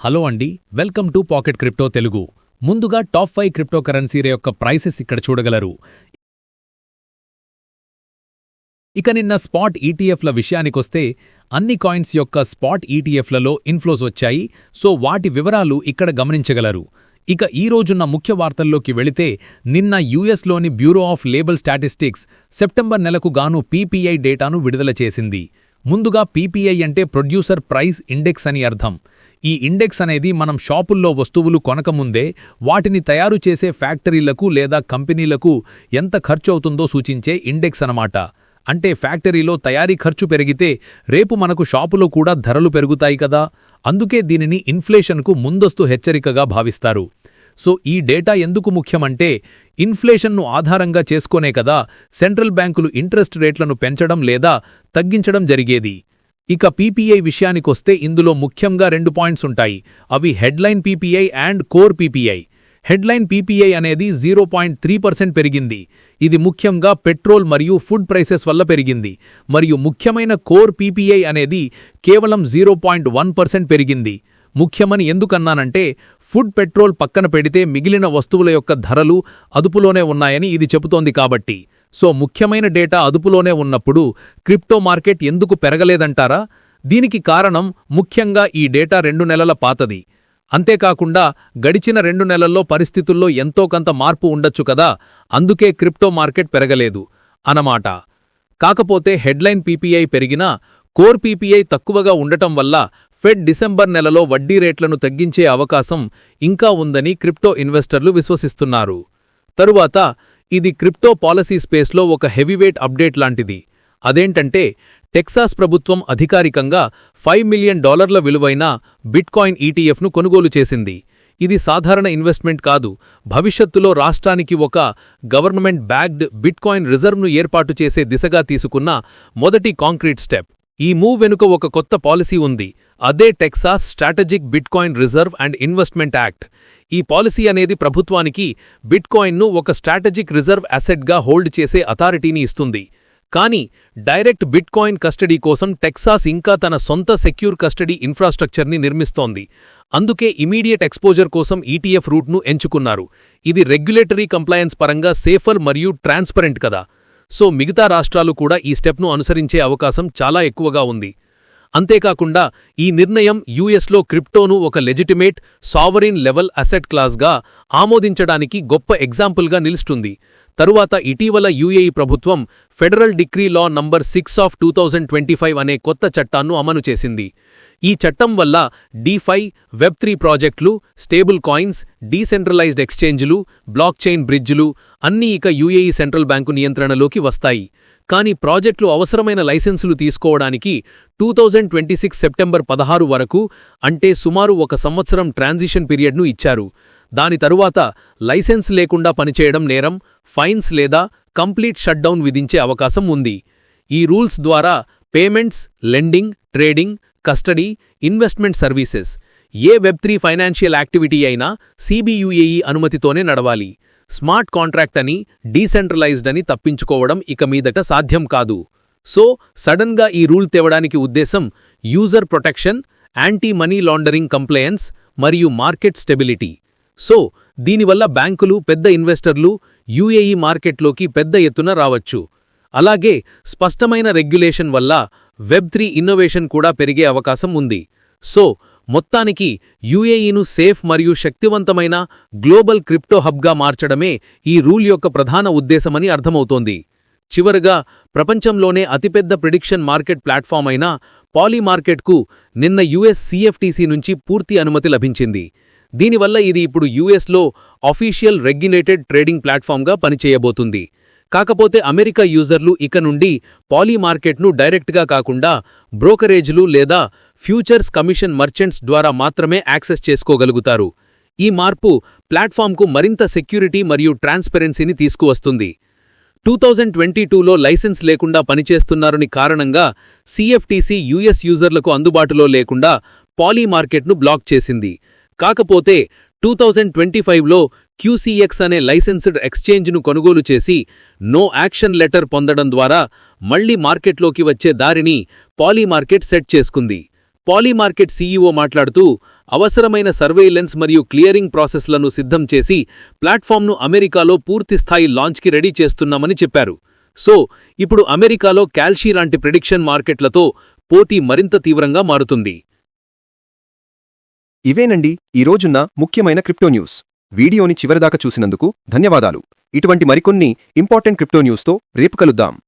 Hello అండి welcome to pocket crypto Telugu. ముందుగా top five crypto కరెన్సీల యొక్క ప్రైసెస్ ఇక్కడ చూడగలరు. ఇక నిన్న స్పాట్ ఈటీఎఫ్ల విషయానికొస్తే అన్ని కాయిన్స్ యొక్క స్పాట్ ఈటీఎఫ్లలో ఇన్ఫ్లోస్ వచ్చాయి సో వాటి వివరాలు ఇక్కడ గమనించగలరు. ఇక ఈ రోజున్న ముఖ్య వార్తల్లోకి వెళితే నిన్న యుఎస్లోని Bureau of Labor Statistics September నెలకు గాను పీపీఐ డేటాను విడుదల చేసింది. ముందుగా పీపీఐ అంటే ప్రొడ్యూసర్ ప్రైస్ ఇండెక్స్ అని అర్థం. ఈ ఇండెక్స్ అనేది మనం షాపుల్లో వస్తువులు కొనకముందే వాటిని తయారు చేసే ఫ్యాక్టరీలకు లేదా కంపెనీలకు ఎంత ఖర్చవుతుందో సూచించే ఇండెక్స్ అనమాట అంటే ఫ్యాక్టరీలో తయారీ ఖర్చు పెరిగితే రేపు మనకు షాపులో కూడా ధరలు పెరుగుతాయి కదా. అందుకే దీనిని ఇన్ఫ్లేషన్కు ముందస్తు హెచ్చరికగా భావిస్తారు. సో ఈ డేటా ఎందుకు ముఖ్యమంటే ఇన్ఫ్లేషన్ను ఆధారంగా చేసుకునే కదా సెంట్రల్ బ్యాంకులు ఇంట్రెస్ట్ రేట్లను పెంచడం లేదా తగ్గించడం జరిగేది. ఇక పీపీఐ విషయానికొస్తే ఇందులో ముఖ్యంగా రెండు పాయింట్స్ ఉంటాయి. అవి headline PPI and core PPI. Headline PPI అనేది జీరో పాయింట్ త్రీ పర్సెంట్ పెరిగింది. ఇది ముఖ్యంగా పెట్రోల్ మరియు ఫుడ్ ప్రైసెస్ వల్ల పెరిగింది. మరియు ముఖ్యమైన కోర్ పీపీఐ అనేది కేవలం జీరో పాయింట్ వన్ పర్సెంట్ పెరిగింది. ముఖ్యమని ఎందుకన్నానంటే ఫుడ్ పెట్రోల్ పక్కన పెడితే మిగిలిన వస్తువుల యొక్క ధరలు అదుపులోనే ఉన్నాయని ఇది చెబుతోంది కాబట్టి. సో ముఖ్యమైన డేటా అదుపులోనే ఉన్నప్పుడు క్రిప్టో మార్కెట్ ఎందుకు పెరగలేదంటారా? దీనికి కారణం ముఖ్యంగా ఈ డేటా రెండు నెలల పాతది. అంతేకాకుండా గడిచిన రెండు నెలల్లో పరిస్థితుల్లో ఎంతో కొంత మార్పు ఉండొచ్చు కదా అందుకే క్రిప్టో మార్కెట్ పెరగలేదు అనమాట కాకపోతే హెడ్లైన్ పీపీఐ పెరిగినా కోర్ పీపీఐ తక్కువగా ఉండటం వల్ల ఫెడ్ డిసెంబర్ నెలలో వడ్డీ రేట్లను తగ్గించే అవకాశం ఇంకా ఉందని క్రిప్టో ఇన్వెస్టర్లు విశ్వసిస్తున్నారు. తరువాత ఇది క్రిప్టో పాలసీ స్పేస్లో ఒక హెవీవేట్ అప్డేట్ లాంటిది. అదేంటంటే టెక్సాస్ ప్రభుత్వం అధికారికంగా ఫైవ్ మిలియన్ డాలర్ల విలువైన బిట్కాయిన్ ఈటీఎఫ్ను కొనుగోలు చేసింది. ఇది సాధారణ ఇన్వెస్ట్మెంట్ కాదు. భవిష్యత్తులో రాష్ట్రానికి ఒక గవర్నమెంట్ బ్యాగ్డ్ బిట్కాయిన్ రిజర్వ్ను ఏర్పాటు చేసే దిశగా తీసుకున్న మొదటి కాంక్రీట్ స్టెప్. ఈ మూవ్ వెనుక ఒక కొత్త పాలసీ ఉంది. అదే Texas strategic bitcoin reserve and investment act. ఈ పాలసీ అనేది ప్రభుత్వానికి బిట్కాయిన్ను ఒక స్ట్రాటజిక్ రిజర్వ్ అసెట్గా హోల్డ్ చేసే అథారిటీని ఇస్తుంది. కానీ డైరెక్ట్ బిట్కాయిన్ కస్టడీ కోసం టెక్సాస్ ఇంకా తన సొంత సెక్యూర్ కస్టడీ ఇన్ఫ్రాస్ట్రక్చర్ని నిర్మిస్తోంది. అందుకే ఇమీడియట్ ఎక్స్పోజర్ కోసం ఈటీఎఫ్ రూట్ను ఎంచుకున్నారు. ఇది రెగ్యులేటరీ కంప్లయన్స్ పరంగా సేఫర్ మరియు ట్రాన్స్పరెంట్ కదా. సో మిగతా రాష్ట్రాలు కూడా ఈ స్టెప్ను అనుసరించే అవకాశం చాలా ఎక్కువగా ఉంది. అంతేకాకుండా ఈ నిర్ణయం యుఎస్లో క్రిప్టోను ఒక లెజిటిమేట్ సావరిన్ లెవెల్ అసెట్ క్లాస్గా ఆమోదించడానికి గొప్ప ఎగ్జాంపుల్గా నిలుస్తుంది. తరువాత ఇటీవల యుఏఈ ప్రభుత్వం federal decree law number six of two twenty five అనే కొత్త చట్టాన్ని అమలు చేసింది. ఈ చట్టం వల్ల డీఫై వెబ్ త్రీ ప్రాజెక్టులు స్టేబుల్ కాయిన్స్ డీసెంట్రలైజ్డ్ ఎక్స్చేంజ్లు బ్లాక్ చైన్ బ్రిడ్జ్లు అన్నీ ఇక యుఏఈ సెంట్రల్ బ్యాంకు నియంత్రణలోకి వస్తాయి. కానీ ప్రాజెక్టులు అవసరమైన లైసెన్సులు తీసుకోవడానికి two thousand twenty six September పదహారు వరకు అంటే సుమారు ఒక సంవత్సరం ట్రాన్సిషన్ పీరియడ్ను ఇచ్చారు. దాని తరువాత లైసెన్స్ లేకుండా పనిచేయడం నేరం ఫైన్స్ లేదా కంప్లీట్ షట్డౌన్ విధించే అవకాశం ఉంది. ఈ రూల్స్ ద్వారా payments lending trading custody investment services ఏ వెబ్ త్రీ ఫైనాన్షియల్ యాక్టివిటీ అయినా సిబియుఏఈ అనుమతితోనే నడవాలి. స్మార్ట్ కాంట్రాక్ట్ అని డీసెంట్రలైజ్డ్ అని తప్పించుకోవడం ఇక మీదట సాధ్యం కాదు. సో సడన్గా ఈ రూల్ తేవడానికి ఉద్దేశం user protection anti money laundering compliance మరియు మార్కెట్ స్టెబిలిటీ. సో దీనివల్ల బ్యాంకులు పెద్ద ఇన్వెస్టర్లు యుఏఈ మార్కెట్లోకి పెద్ద ఎత్తున రావచ్చు. అలాగే స్పష్టమైన రెగ్యులేషన్ వల్ల వెబ్ త్రీ ఇన్నోవేషన్ కూడా పెరిగే అవకాశం ఉంది. సో మొత్తానికి యుఏఈను సేఫ్ మరియు శక్తివంతమైన గ్లోబల్ క్రిప్టో హబ్గా మార్చడమే ఈ రూల్ యొక్క ప్రధాన ఉద్దేశమని అర్థమవుతోంది. చివరగా ప్రపంచంలోనే అతిపెద్ద ప్రిడిక్షన్ మార్కెట్ ప్లాట్ఫామ్ అయిన పాలీమార్కెట్కు నిన్న యుఎస్ సిఎఫ్టీసీ నుంచి పూర్తి అనుమతి లభించింది. దీనివల్ల ఇది ఇప్పుడు యుఎస్లో అఫీషియల్ రెగ్యులేటెడ్ ట్రేడింగ్ ప్లాట్ఫామ్గా పనిచేయబోతుంది. కాకపోతే అమెరికా యూజర్లు ఇక నుండి పాలీ మార్కెట్ను డైరెక్ట్గా కాకుండా బ్రోకరేజ్లు లేదా ఫ్యూచర్స్ కమిషన్ మర్చెంట్స్ ద్వారా మాత్రమే యాక్సెస్ చేసుకోగలుగుతారు. ఈ మార్పు ప్లాట్ఫామ్కు మరింత సెక్యూరిటీ మరియు ట్రాన్స్పరెన్సీని తీసుకువస్తుంది. టూ థౌజండ్ ట్వంటీ టూలో లైసెన్స్ లేకుండా పనిచేస్తున్నారని కారణంగా సిఎఫ్టీసీ యూఎస్ యూజర్లకు అందుబాటులో లేకుండా పాలీ మార్కెట్ను బ్లాక్ చేసింది. కాకపోతే టూ థౌజండ్ ట్వంటీ ఫైవ్లో క్యూసీఎక్స్ అనే లైసెన్స్డ్ ఎక్స్చేంజ్ను కొనుగోలు చేసి నో యాక్షన్ లెటర్ పొందడం ద్వారా మళ్ళీ మార్కెట్లోకి వచ్చే దారిని పాలీమార్కెట్ సెట్ చేసుకుంది. పాలీమార్కెట్ సీఈఓ మాట్లాడుతూ అవసరమైన సర్వేలెన్స్ మరియు క్లియరింగ్ ప్రాసెస్లను సిద్ధం చేసి ప్లాట్ఫామ్ను అమెరికాలో పూర్తిస్థాయి లాంచ్కి రెడీ చేస్తున్నామని చెప్పారు. సో ఇప్పుడు అమెరికాలో క్యాల్షీ లాంటి ప్రిడిక్షన్ మార్కెట్లతో పోటీ మరింత తీవ్రంగా మారుతుంది. ఇవేనండి ఈ ముఖ్యమైన క్రిప్టో న్యూస్. వీడియోని చివరిదాకా చూసినందుకు ధన్యవాదాలు. ఇటువంటి మరికొన్ని ఇంపార్టెంట్ క్రిప్టో న్యూస్తో రేపు కలుద్దాం.